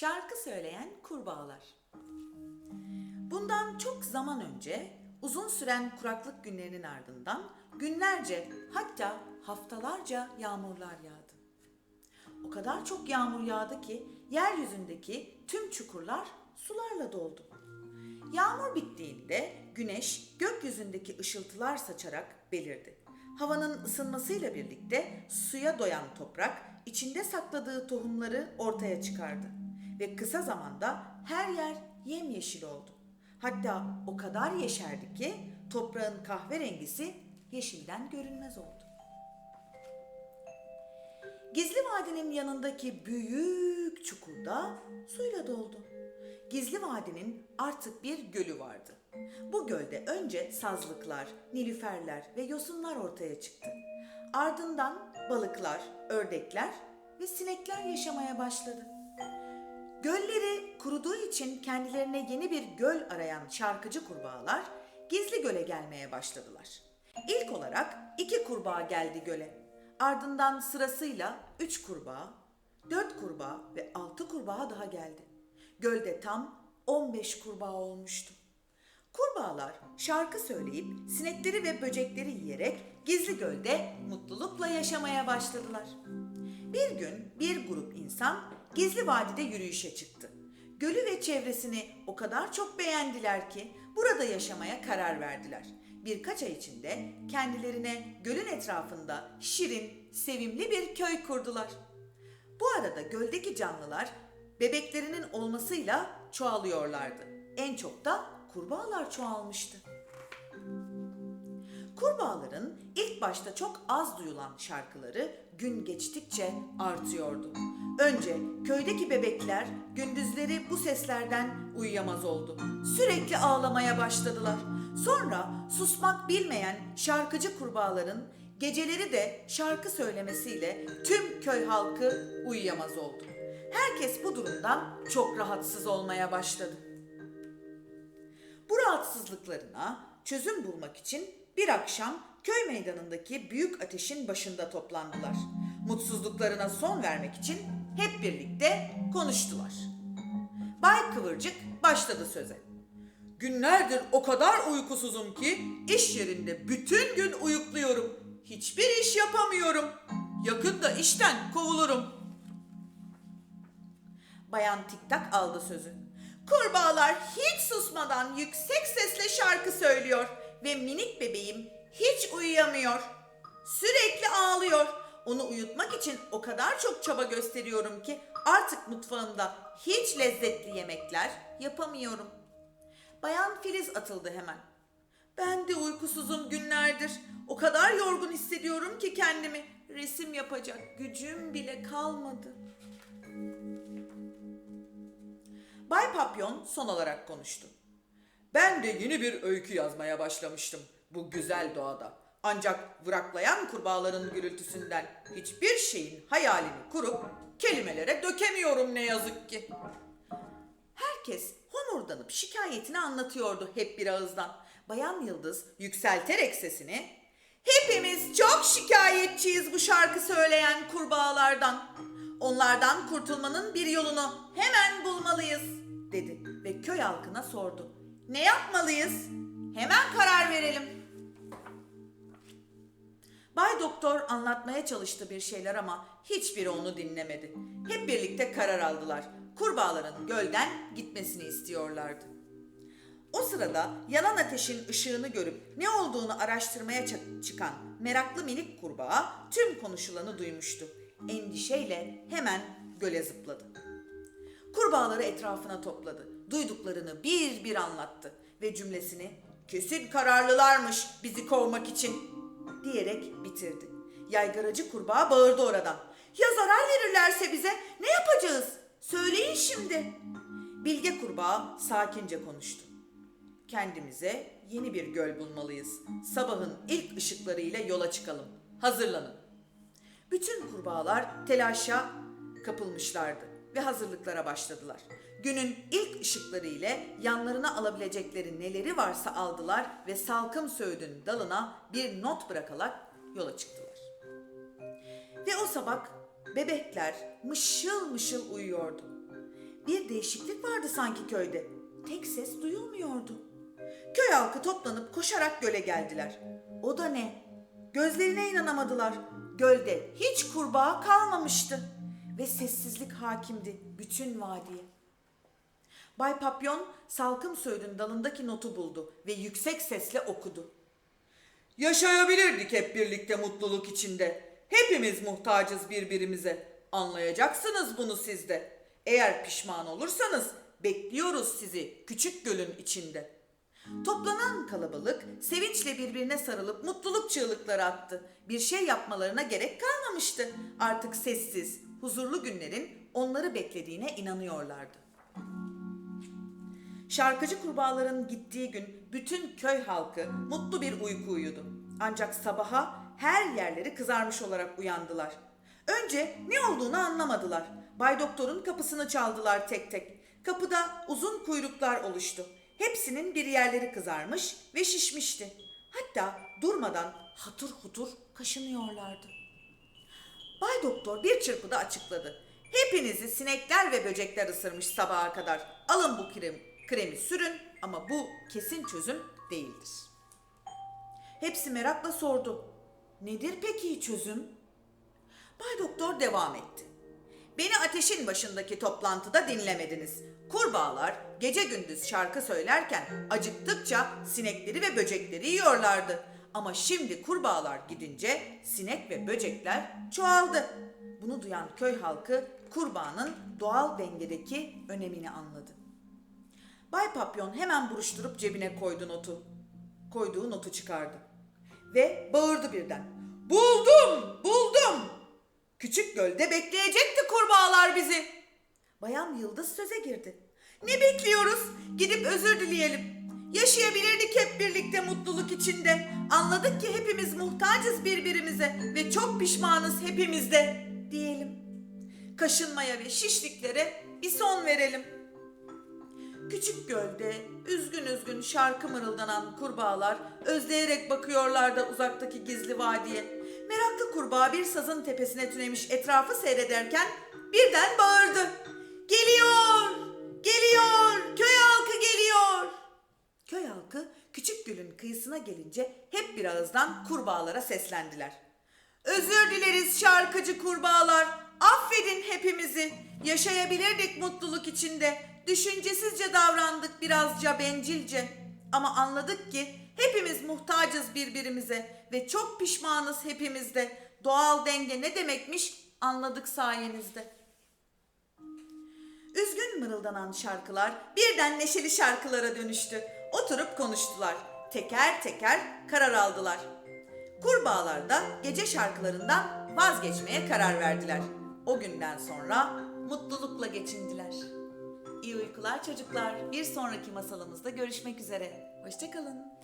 Şarkı söyleyen kurbağalar. Bundan çok zaman önce uzun süren kuraklık günlerinin ardından günlerce hatta haftalarca yağmurlar yağdı. O kadar çok yağmur yağdı ki yeryüzündeki tüm çukurlar sularla doldu. Yağmur bittiğinde güneş gökyüzündeki ışıltılar saçarak belirdi. Havanın ısınmasıyla birlikte suya doyan toprak içinde sakladığı tohumları ortaya çıkardı ve kısa zamanda her yer yemyeşil oldu. Hatta o kadar yeşerdi ki toprağın kahverengisi yeşilden görünmez oldu. Gizli vadinin yanındaki büyük çukurda suyla doldu. Gizli vadinin artık bir gölü vardı. Bu gölde önce sazlıklar, nilüferler ve yosunlar ortaya çıktı. Ardından balıklar, ördekler ve sinekler yaşamaya başladı. Gölleri kuruduğu için kendilerine yeni bir göl arayan şarkıcı kurbağalar gizli göle gelmeye başladılar. İlk olarak iki kurbağa geldi göle. Ardından sırasıyla üç kurbağa, dört kurbağa ve altı kurbağa daha geldi. Gölde tam 15 kurbağa olmuştu. Kurbağalar şarkı söyleyip sinekleri ve böcekleri yiyerek gizli gölde mutlulukla yaşamaya başladılar. Bir gün bir grup insan gizli vadide yürüyüşe çıktı. Gölü ve çevresini o kadar çok beğendiler ki burada yaşamaya karar verdiler. Birkaç ay içinde kendilerine gölün etrafında şirin, sevimli bir köy kurdular. Bu arada göldeki canlılar bebeklerinin olmasıyla çoğalıyorlardı. En çok da kurbağalar çoğalmıştı. Kurbağaların ilk başta çok az duyulan şarkıları gün geçtikçe artıyordu. Önce köydeki bebekler gündüzleri bu seslerden uyuyamaz oldu. Sürekli ağlamaya başladılar. Sonra susmak bilmeyen şarkıcı kurbağaların geceleri de şarkı söylemesiyle tüm köy halkı uyuyamaz oldu. Herkes bu durumdan çok rahatsız olmaya başladı. Bu rahatsızlıklarına çözüm bulmak için bir akşam köy meydanındaki büyük ateşin başında toplandılar. Mutsuzluklarına son vermek için hep birlikte konuştular. Bay Kıvırcık başladı söze. Günlerdir o kadar uykusuzum ki iş yerinde bütün gün uyukluyorum. Hiçbir iş yapamıyorum. Yakında işten kovulurum. Bayan Tiktak aldı sözü. Kurbağalar hiç susmadan yüksek sesle şarkı söylüyor ve minik bebeğim hiç uyuyamıyor. Sürekli ağlıyor. Onu uyutmak için o kadar çok çaba gösteriyorum ki artık mutfağımda hiç lezzetli yemekler yapamıyorum. Bayan Filiz atıldı hemen. Ben de uykusuzum günlerdir. O kadar yorgun hissediyorum ki kendimi. Resim yapacak gücüm bile kalmadı. Bay Papyon son olarak konuştu. Ben de yeni bir öykü yazmaya başlamıştım bu güzel doğada. Ancak vıraklayan kurbağaların gürültüsünden hiçbir şeyin hayalini kurup kelimelere dökemiyorum ne yazık ki. Herkes homurdanıp şikayetini anlatıyordu hep bir ağızdan. Bayan Yıldız yükselterek sesini Hepimiz çok şikayetçiyiz bu şarkı söyleyen kurbağalardan. Onlardan kurtulmanın bir yolunu hemen bulmalıyız dedi ve köy halkına sordu. Ne yapmalıyız? Hemen karar verelim. Bay Doktor anlatmaya çalıştı bir şeyler ama hiçbiri onu dinlemedi. Hep birlikte karar aldılar. Kurbağaların gölden gitmesini istiyorlardı. O sırada yanan ateşin ışığını görüp ne olduğunu araştırmaya çı- çıkan meraklı minik kurbağa tüm konuşulanı duymuştu. Endişeyle hemen göle zıpladı. Kurbağaları etrafına topladı. Duyduklarını bir bir anlattı ve cümlesini kesin kararlılarmış bizi kovmak için diyerek bitirdi. Yaygaracı kurbağa bağırdı oradan. Ya zarar verirlerse bize ne yapacağız? Söyleyin şimdi. Bilge kurbağa sakince konuştu. Kendimize yeni bir göl bulmalıyız. Sabahın ilk ışıklarıyla yola çıkalım. Hazırlanın. Bütün kurbağalar telaşa kapılmışlardı ve hazırlıklara başladılar. Günün ilk ışıkları ile yanlarına alabilecekleri neleri varsa aldılar ve salkım söğüdün dalına bir not bırakarak yola çıktılar. Ve o sabah bebekler mışıl mışıl uyuyordu. Bir değişiklik vardı sanki köyde. Tek ses duyulmuyordu. Köy halkı toplanıp koşarak göle geldiler. O da ne? Gözlerine inanamadılar. Gölde hiç kurbağa kalmamıştı. Ve sessizlik hakimdi bütün vadiye. Bay Papyon salkım söğüdün dalındaki notu buldu ve yüksek sesle okudu. Yaşayabilirdik hep birlikte mutluluk içinde. Hepimiz muhtacız birbirimize. Anlayacaksınız bunu siz de. Eğer pişman olursanız bekliyoruz sizi küçük gölün içinde. Toplanan kalabalık sevinçle birbirine sarılıp mutluluk çığlıkları attı. Bir şey yapmalarına gerek kalmamıştı. Artık sessiz, huzurlu günlerin onları beklediğine inanıyorlardı. Şarkıcı kurbağaların gittiği gün bütün köy halkı mutlu bir uyku uyudu. Ancak sabaha her yerleri kızarmış olarak uyandılar. Önce ne olduğunu anlamadılar. Bay Doktor'un kapısını çaldılar tek tek. Kapıda uzun kuyruklar oluştu. Hepsinin bir yerleri kızarmış ve şişmişti. Hatta durmadan hatır hutur kaşınıyorlardı. Bay Doktor bir çırpıda açıkladı. Hepinizi sinekler ve böcekler ısırmış sabaha kadar. Alın bu krem, kremi sürün ama bu kesin çözüm değildir. Hepsi merakla sordu. Nedir peki çözüm? Bay Doktor devam etti. Beni ateşin başındaki toplantıda dinlemediniz. Kurbağalar gece gündüz şarkı söylerken acıktıkça sinekleri ve böcekleri yiyorlardı. Ama şimdi kurbağalar gidince sinek ve böcekler çoğaldı. Bunu duyan köy halkı kurbağanın doğal dengedeki önemini anladı. Bay Papyon hemen buruşturup cebine koydu notu. Koyduğu notu çıkardı. Ve bağırdı birden. Buldum, buldum. Küçük gölde bekleyecekti kurbağalar bizi. Bayan Yıldız söze girdi. Ne bekliyoruz? Gidip özür dileyelim. Yaşayabilirdik hep birlikte mutluluk içinde. Anladık ki hepimiz muhtacız birbirimize ve çok pişmanız hepimiz de diyelim. Kaşınmaya ve şişliklere bir son verelim. Küçük gölde üzgün üzgün şarkı mırıldanan kurbağalar özleyerek bakıyorlardı uzaktaki gizli vadiye. Meraklı kurbağa bir sazın tepesine tünemiş etrafı seyrederken birden bağırdı. Geliyor! Geliyor! Köy halkı geliyor! Köy halkı küçük gölün kıyısına gelince hep bir ağızdan kurbağalara seslendiler. Özür dileriz şarkıcı kurbağalar. Affedin hepimizi. Yaşayabilirdik mutluluk içinde. Düşüncesizce davrandık birazca bencilce. Ama anladık ki hepimiz muhtacız birbirimize ve çok pişmanız hepimiz de. Doğal denge ne demekmiş anladık sayenizde. Üzgün mırıldanan şarkılar birden neşeli şarkılara dönüştü. Oturup konuştular. Teker teker karar aldılar. Kurbağalar da gece şarkılarından vazgeçmeye karar verdiler. O günden sonra mutlulukla geçindiler. İyi uykular çocuklar. Bir sonraki masalımızda görüşmek üzere. Hoşçakalın.